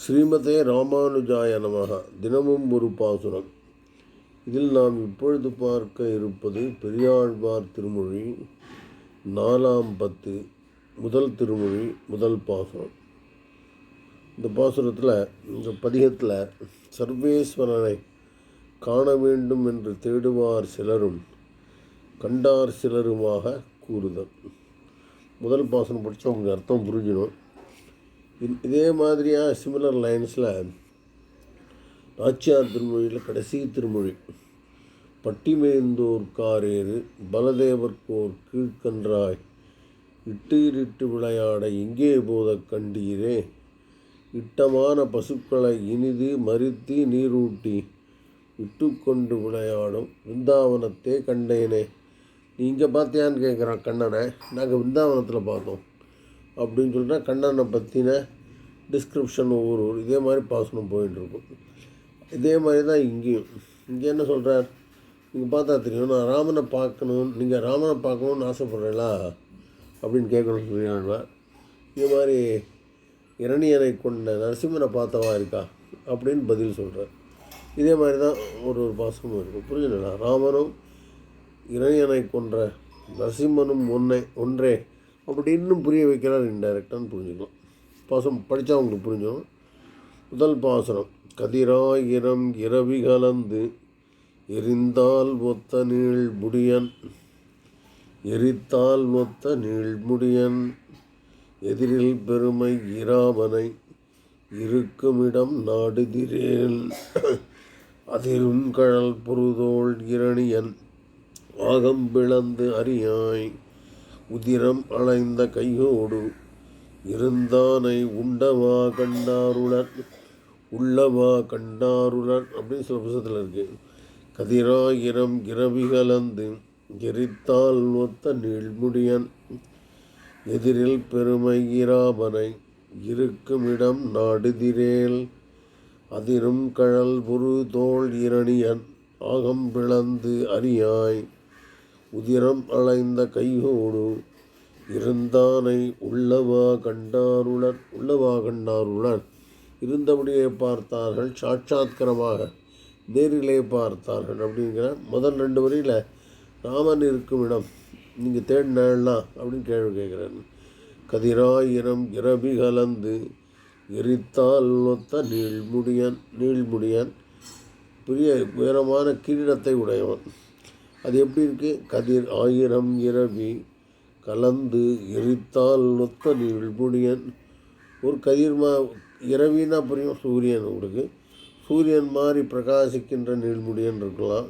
ஸ்ரீமதே ராமானுஜாய நமக. தினமும் ஒரு பாசுரம். இதில் நாம் இப்பொழுது பார்க்க இருப்பது பெரியாழ்வார் திருமொழி நாலாம் பத்து முதல் திருமொழி முதல் பாசுரம். இந்த பாசுரத்தில் இந்த பதிகத்தில் சர்வேஸ்வரனை காண வேண்டும் என்று தேடுவார் சிலரும் கண்டார் சிலருமாக கூறுதல். முதல் பாசனம் படித்தா உங்களுக்கு அர்த்தம் புரிஞ்சிடும். இதே மாதிரியாக சிமிலர் லைன்ஸில் நாச்சியார் திருமொழியில் கடைசி திருமொழி. பட்டிமேந்தோர் காரேறு பலதேவர்க்கோர் கீழ்கன்றாய் இட்டீரிட்டு விளையாட எங்கே போத கண்டீரே. இட்டமான பசுக்களை இனிது மறித்து நீரூட்டி விட்டுக்கொண்டு விளையாடும் விருந்தாவனத்தே கண்டேனே. நீங்கள் பார்த்தியான்னு கேட்குறான் கண்ணனை. நாங்கள் விருந்தாவனத்தில் பார்த்தோம். அப்படின்னு சொல்லிட்டா கண்ணனை பற்றின டிஸ்கிரிப்ஷன் ஒவ்வொரு ஒரு இதே மாதிரி பாசனம் போயிட்டு இருக்கும். இதே மாதிரி தான் இங்கேயும். இங்கே என்ன சொல்கிறார் நீங்கள் பார்த்தா தெரியும் நான் ராமனை பார்க்கணும் நீங்கள் ராமனை பார்க்கணுன்னு ஆசைப்பட்றீங்களா? அப்படின்னு கேட்கணும் சொல்லியாழ்வார் இது மாதிரி இரணியனை கொண்ட நரசிம்மனை பார்த்தவா இருக்கா? அப்படின்னு பதில் சொல்கிறார் இதே மாதிரி தான் ஒரு ஒரு பாசமும் இருக்கும். புரிஞ்சுங்களா ராமனும் இரணியனை கொன்ற நரசிம்மனும் ஒன்றை ஒன்றே அப்படி இன்னும் புரிய வைக்கிறார் இன்டைரக்டான்னு புரிஞ்சுக்கலாம். பாசம் படித்தா உங்களுக்கு புரிஞ்சிடும் முதல் பாசனம் கதிராயிரம் இரவி கலந்து எரிந்தால் ஒத்த நீள் முடியன் எரித்தால் ஒத்த நீள் முடியன் எதிரில் பெருமை இராமனை இருக்குமிடம் நாடுகிறேன் அதிரும் கழல் புருதோள் இரணியன் ஆகம் பிளந்து அறியாய் உதிரம் அலைந்த கையோடு இருந்தானை உண்டவா கண்டாருளன் உள்ளவா கண்டாருளன் அப்படின்னு சில புத்தகத்தில் இருக்குது கதிராயிரம் இரவி கலந்து எரித்தால் ஒத்த நீள்முடியன். எதிரில் பெருமை இராபனை இருக்குமிடம் நாடுதிரேல். அதிரும் கழல் புரு தோல் இரணியன் ஆகம் பிளந்து அறியாய் உதிரம் அலைந்த கையோடு இருந்தானை உள்ளவா கண்டாருளர் உள்ளவா கண்டாருளர். இருந்தபடியே பார்த்தார்கள் சாட்சாத்கரமாக நேரிலே பார்த்தார்கள் அப்படிங்கிற முதல் ரெண்டு வரியில் ராமன் இருக்கும் இடம் நீங்கள் தேடினா அப்படின்னு கேள்வி கேட்குறேன் கதிராயிரம் இரவி கலந்து எரித்தால் ஒத்த நீள்முடியன் நீள்முடியன் பெரிய உயரமான கிரீடத்தை உடையவன். அது எப்படி இருக்கு? கதிர் ஆயிரம் இரவி கலந்து எரித்தால் ஒத்த நீள்முடியன் ஒரு கதிர் மா இரவின்னா புரியும்? சூரியன் உங்களுக்கு. சூரியன் மாதிரி பிரகாசிக்கின்ற நீள்முடியன் இருக்கலாம்.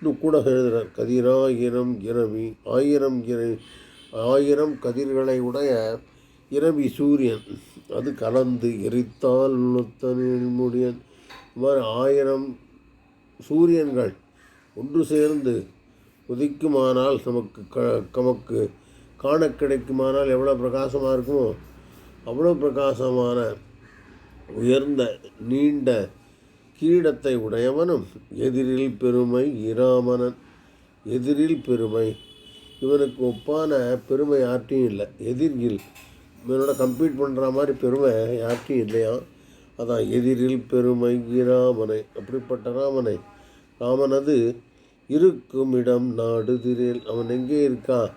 இன்னும் கூட எழுதுகிறார் கதிராயிரம் இரவி ஆயிரம் இறை ஆயிரம் கதிர்களை உடைய இரவி சூரியன். அது கலந்து எரித்தால் ஒத்த நீள்முடியன் இது மாதிரி ஆயிரம் சூரியன்கள் ஒன்று சேர்ந்து உதிக்குமானால் நமக்கு க நமக்கு காண கிடைக்குமானால் எவ்வளோ பிரகாசமாக இருக்குமோ அவ்வளோ பிரகாசமான உயர்ந்த நீண்ட கிரீடத்தை உடையவனும் எதிரில் பெருமை இராமனன். எதிரில் பெருமை. இவனுக்கு ஒப்பான பெருமை யார்ட்டையும் இல்லை. எதிரில் இவனோட கம்ப்ளீட் பண்ணுற மாதிரி பெருமை யார்ட்டையும் இல்லையா? அதான் எதிரில் பெருமை இராமனை. அப்படிப்பட்ட ராமனை ராமனது இருக்கும் இடம் நாடுதிரேல். அவன் எங்கே இருக்கான்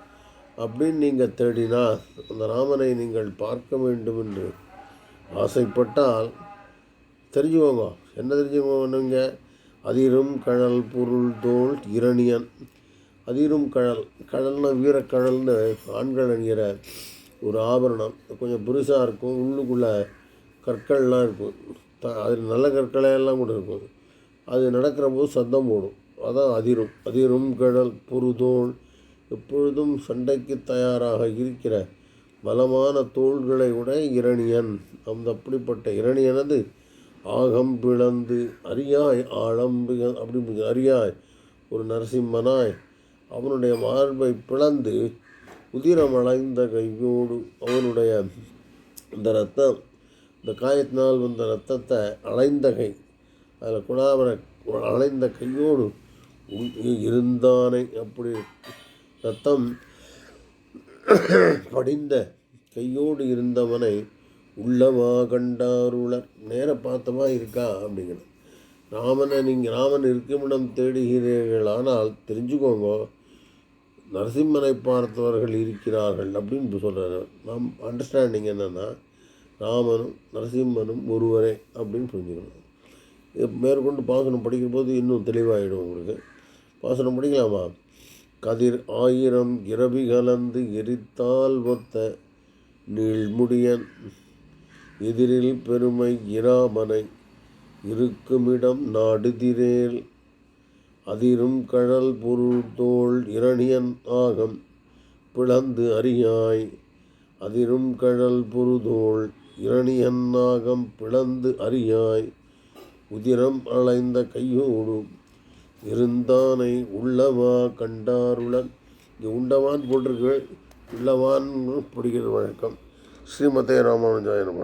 அப்படின்னு நீங்கள் தேடினா அந்த ராமனை நீங்கள் பார்க்க வேண்டும் என்று ஆசைப்பட்டால். தெரிஞ்சுக்கோங்க. என்ன தெரிஞ்சுக்கோங்க? அதிரும் கழல் பொருள் தோல் இரணியன். அதிரும் கழல். கடல்னா வீரக்கடல்னு ஆண்கள் அணிகிற ஒரு ஆபரணம். கொஞ்சம் பெருசாக இருக்கும். உள்ளுக்குள்ளே கற்கள்லாம் இருக்கும். த அதில் நல்ல கற்களையெல்லாம் கூட இருக்கும். அது நடக்கிற போது சத்தம் போடும். அதான் அதிரும். அதிரும் கடல் பொருதோள் எப்பொழுதும் சண்டைக்கு தயாராக இருக்கிற பலமான தோள்களை உடைய இரணியன். அந்த அப்படிப்பட்ட இரணியனது ஆகம் பிளந்து அரியாய் ஆழம்பு அப்படி அரியாய் ஒரு நரசிம்மனாய் அவனுடைய மார்பை பிளந்து உதிரமடைந்த கையோடு அவனுடைய இந்த ரத்தம் இந்த காயத்தினால் வந்த ரத்தத்தை அலைந்த கை அதில் குணாவர அலைந்த கையோடு இருந்தானை அப்படி ரத்தம் படிந்த கையோடு இருந்தவனை உள்ளவா கண்டாருளர். நேர பார்த்தமா இருக்கா அப்படிங்கிற ராமனை நீங்கள் ராமன் இருக்குமிடம் தேடுகிறீர்கள். ஆனால் தெரிஞ்சுக்கோங்க நரசிம்மனை பார்த்தவர்கள் இருக்கிறார்கள் அப்படின்னு சொல்கிறாரு நம் அண்டர்ஸ்டாண்டிங் என்னென்னா ராமனும் நரசிம்மனும் ஒருவரே அப்படின்னு புரிஞ்சுக்கணும். இது மேற்கொண்டு பாசனம் படிக்கும்போது இன்னும் தெளிவாகிடும் உங்களுக்கு. பாசனம் முடிக்கலாமா? கதிர் ஆயிரம் இரவி கலந்து எரித்தால் ஒத்த நீழ்முடியன் எதிரில் பெருமை இராமனை இருக்குமிடம் நாடுதிரேல் அதிரும் கழல் பொருள் இரணியன் ஆகம் பிளந்து அறியாய் அதிரும் கழல் பொருதோள் இரணியன் ஆகம் பிளந்து அறியாய் உதிரம் அலைந்த கையோடும் இருந்தானை உள்ளவா கண்டாருளன். இங்கே உண்டவான் போட்டிருக்கு உள்ளவான் பிடிக்கிற வழக்கம் ஸ்ரீமதே ராமானுஜாயன்